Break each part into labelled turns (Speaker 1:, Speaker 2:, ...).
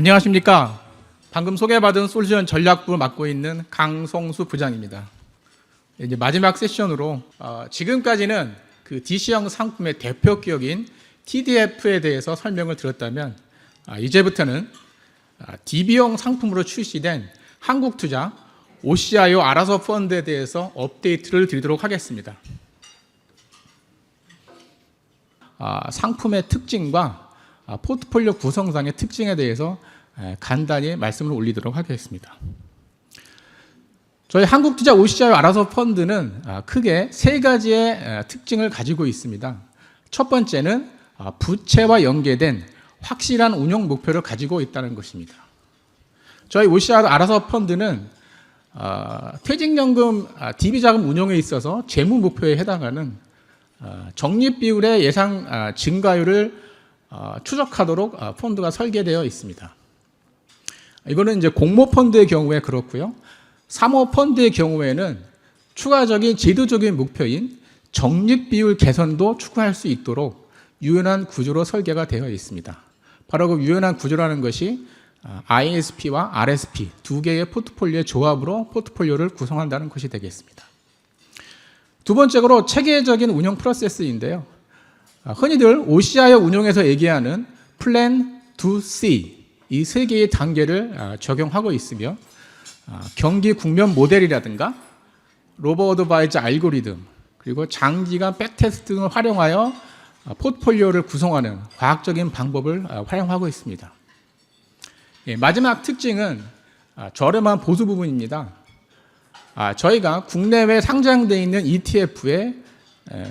Speaker 1: 안녕하십니까. 방금 소개받은 솔루션 전략부를 맡고 있는 강성수 부장입니다. 이제 마지막 세션으로 어, 지금까지는 그 DC형 상품의 대표 기업인 TDF에 대해서 설명을 드렸다면 아, 이제부터는 아, DB형 상품으로 출시된 한국투자 OCIO 알아서 펀드에 대해서 업데이트를 드리도록 하겠습니다. 아, 상품의 특징과 아, 포트폴리오 구성상의 특징에 대해서 에, 간단히 말씀을 올리도록 하겠습니다. 저희 한국투자 OCI 알아서 펀드는 아, 크게 세 가지의 에, 특징을 가지고 있습니다. 첫 번째는 아, 부채와 연계된 확실한 운용 목표를 가지고 있다는 것입니다. 저희 OCI 알아서 펀드는 아, 퇴직연금 아, DB자금 운용에 있어서 재무 목표에 해당하는 아, 적립 비율의 예상 아, 증가율을 어, 추적하도록 어, 펀드가 설계되어 있습니다. 이거는 이제 공모 펀드의 경우에 그렇고요. 사모 펀드의 경우에는 추가적인 제도적인 목표인 적립 비율 개선도 추구할 수 있도록 유연한 구조로 설계가 되어 있습니다. 바로 그 유연한 구조라는 것이 아, ISP와 RSP 두 개의 포트폴리오의 조합으로 포트폴리오를 구성한다는 것이 되겠습니다. 두 번째로 체계적인 운영 프로세스인데요. 아, 흔히들 OCI 운용에서 얘기하는 플랜 2C 이 세 개의 단계를 아, 적용하고 있으며 아, 경기 국면 모델이라든가 로버 어드바이저 알고리즘 그리고 장기간 백테스트 등을 활용하여 아, 포트폴리오를 구성하는 과학적인 방법을 아, 활용하고 있습니다. 예, 마지막 특징은 아, 저렴한 보수 부분입니다. 아, 저희가 국내외 상장되어 있는 ETF에 에,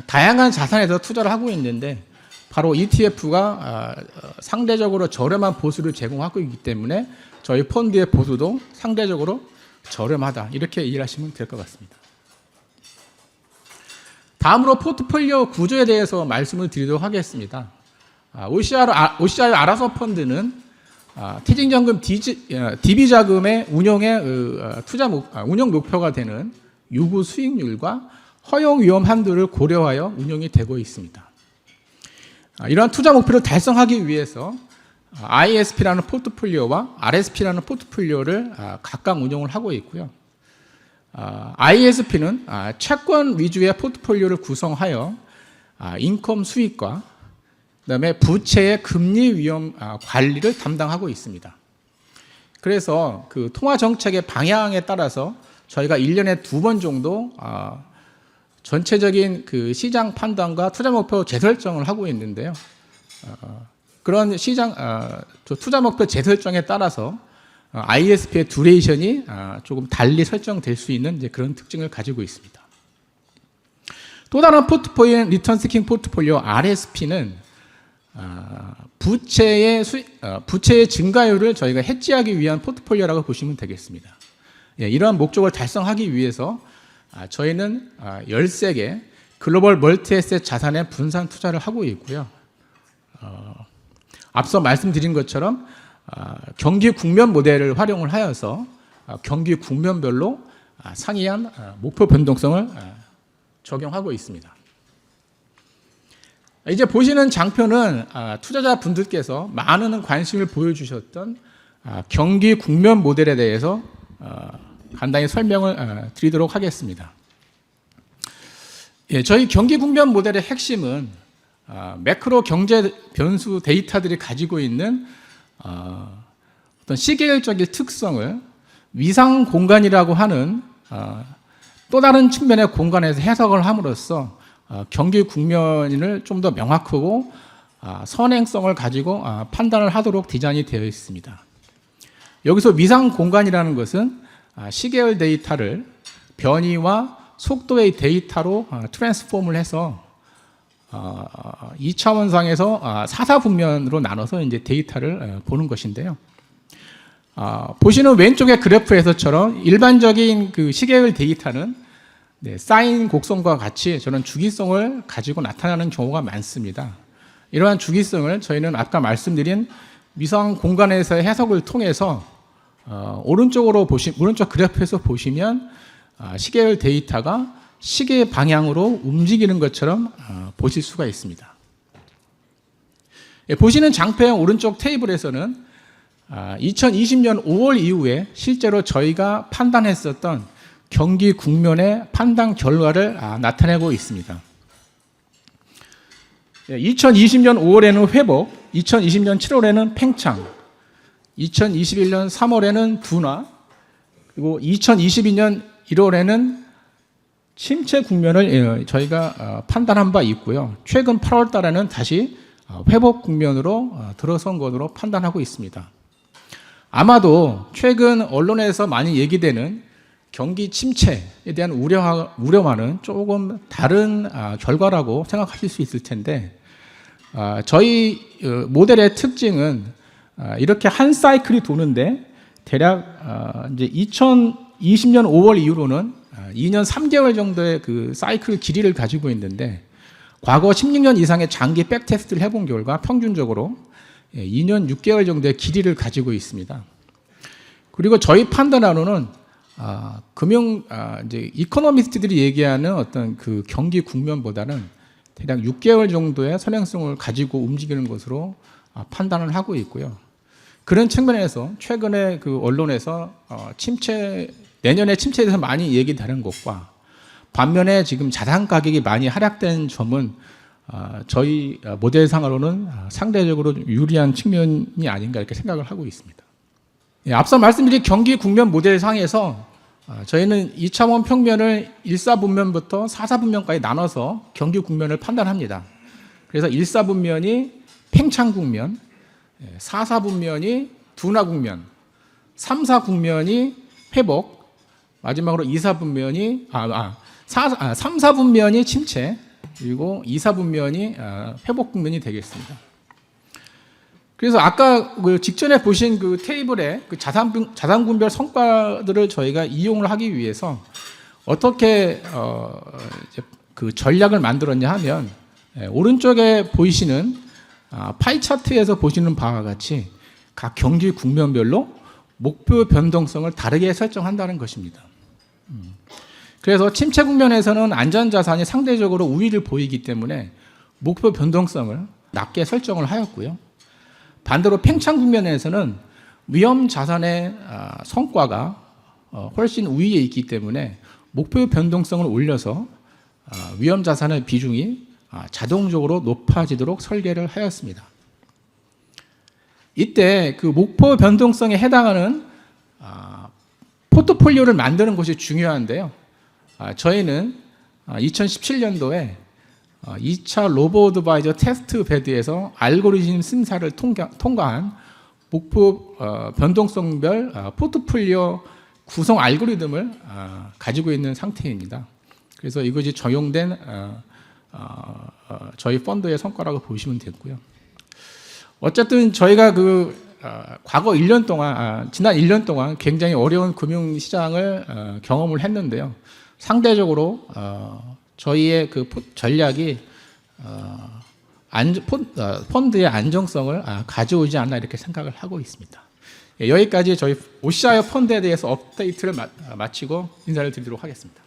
Speaker 1: 다양한 자산에서 투자를 하고 있는데 바로 ETF가 상대적으로 저렴한 보수를 제공하고 있기 때문에 저희 펀드의 보수도 상대적으로 저렴하다 이렇게 이해하시면 될 것 같습니다. 다음으로 포트폴리오 구조에 대해서 말씀을 드리도록 하겠습니다. OCR, OCR 알아서 펀드는 아, 퇴직연금 DB 자금의 운용의 어, 투자 목, 아, 운영 목표가 되는 유구 수익률과 허용 위험 한도를 고려하여 운영이 되고 있습니다. 아, 이러한 투자 목표를 달성하기 위해서 ISP라는 포트폴리오와 RSP라는 포트폴리오를 아, 각각 운영을 하고 있고요. ISP는 채권 위주의 포트폴리오를 구성하여 인컴 수익과 그다음에 부채의 금리 위험 관리를 담당하고 있습니다. 그래서 그 통화 정책의 방향에 따라서 저희가 1년에 두 번 정도 전체적인 그 시장 판단과 투자 목표 재설정을 하고 있는데요. 어, 그런 시장 어, 투자 목표 재설정에 따라서 어, ISP의 두레이션이 어, 조금 달리 설정될 수 있는 그런 특징을 가지고 있습니다. 또 다른 포트폴리오인 리턴 스킹 포트폴리오 RSP는 어, 부채의 수, 어, 부채의 증가율을 저희가 해지하기 위한 포트폴리오라고 보시면 되겠습니다. 예, 이러한 목적을 달성하기 위해서 아, 저희는 13개 아, 글로벌 멀티에셋 자산에 분산 투자를 하고 있고요. 어, 앞서 말씀드린 것처럼 아, 경기 국면 모델을 활용을 하여서 경기 국면별로 상이한 목표 변동성을 적용하고 있습니다. 이제 보시는 장표는 투자자 분들께서 많은 관심을 보여주셨던 경기 국면 모델에 대해서 어, 간단히 설명을 어, 드리도록 하겠습니다. 예, 저희 경기 국면 모델의 핵심은 어, 매크로 경제 변수 데이터들이 가지고 있는 어, 어떤 시계열적인 특성을 위상 공간이라고 하는 또 다른 측면의 공간에서 해석을 함으로써 경기 국면을 좀 더 명확하고 선행성을 가지고 판단을 하도록 디자인이 되어 있습니다. 여기서 위상 공간이라는 것은 아, 시계열 데이터를 변이와 속도의 데이터로 아, 트랜스폼을 해서 2차원상에서 아, 사사분면으로 나눠서 이제 데이터를 어, 보는 것인데요. 보시는 왼쪽의 그래프에서처럼 일반적인 그 시계열 데이터는 네, 사인 곡선과 같이 저는 주기성을 가지고 나타나는 경우가 많습니다. 이러한 주기성을 저희는 아까 말씀드린 미상 공간에서의 해석을 통해서 어, 오른쪽으로 보시 오른쪽 그래프에서 보시면 아, 시계열 데이터가 시계 방향으로 움직이는 것처럼 어, 보실 수가 있습니다. 예, 보시는 장표형 오른쪽 테이블에서는 아, 2020년 5월 이후에 실제로 저희가 판단했었던 경기 국면의 판단 결과를 아, 나타내고 있습니다. 2020년 5월에는 회복, 2020년 7월에는 팽창, 2021년 3월에는 둔화, 그리고 2022년 1월에는 침체 국면을 예, 저희가 어, 판단한 바 있고요. 최근 8월 달에는 다시 어, 회복 국면으로 어, 들어선 것으로 판단하고 있습니다. 아마도 최근 언론에서 많이 얘기되는 경기 침체에 대한 우려, 우려와는 조금 다른 아, 결과라고 생각하실 수 있을 텐데 아, 저희 어, 모델의 특징은 아, 이렇게 한 사이클이 도는데 대략 아, 이제 2020년 5월 이후로는 아, 2년 3개월 정도의 그 사이클 길이를 가지고 있는데 과거 16년 이상의 장기 백테스트를 해본 결과 평균적으로 예, 2년 6개월 정도의 길이를 가지고 있습니다. 그리고 저희 판단으로는 아, 금융 아, 이제 이코노미스트들이 얘기하는 어떤 그 경기 국면보다는 대략 6개월 정도의 선행성을 가지고 움직이는 것으로 아, 판단을 하고 있고요. 그런 측면에서 최근에 그 언론에서 어, 침체 내년에 침체에 대해서 많이 얘기되는 것과 반면에 지금 자산 가격이 많이 하락된 점은 아, 저희 모델상으로는 아, 상대적으로 유리한 측면이 아닌가 이렇게 생각을 하고 있습니다. 예, 앞서 말씀드린 경기 국면 모델상에서 아, 저희는 2차원 평면을 1사분면부터 4사분면까지 나눠서 경기 국면을 판단합니다. 그래서 1사분면이 팽창 국면, 4사분면이 둔화 국면, 3사국면이 회복, 마지막으로 2사분면이 아, 아, 4, 아 3사분면이 침체, 그리고 2사분면이 아, 회복 국면이 되겠습니다. 그래서 아까 그 직전에 보신 그 테이블에 그 자산 자산 분별 성과들을 저희가 이용을 하기 위해서 어떻게 어, 그 전략을 만들었냐 하면 예, 오른쪽에 보이시는 아, 파이 차트에서 보시는 바와 같이 각 경기 국면별로 목표 변동성을 다르게 설정한다는 것입니다. 음. 그래서 침체 국면에서는 안전 자산이 상대적으로 우위를 보이기 때문에 목표 변동성을 낮게 설정을 하였고요. 반대로 팽창 국면에서는 위험 자산의 아, 성과가 어, 훨씬 우위에 있기 때문에 목표 변동성을 올려서 아, 위험 자산의 비중이 아, 자동적으로 높아지도록 설계를 하였습니다. 이때 그 목표 변동성에 해당하는 포트폴리오를 만드는 것이 중요한데요. 저희는 2017년도에 2차 로보 어드바이저 테스트 베드에서 알고리즘 심사를 통과, 통과한 목표 어, 변동성별 어, 포트폴리오 구성 알고리즘을 어, 가지고 있는 상태입니다. 그래서 이것이 적용된 저희 펀드의 성과라고 보시면 되고요. 어쨌든 저희가 그 어, 과거 1년 동안 아, 지난 1년 동안 굉장히 어려운 금융 시장을 어, 경험을 했는데요. 상대적으로 어, 저희의 그 포- 전략이 어, 어, 펀드의 안정성을 아, 가져오지 않나 이렇게 생각을 하고 있습니다. 예, 여기까지 저희 오시아이어 펀드에 대해서 업데이트를 마치고 인사를 드리도록 하겠습니다.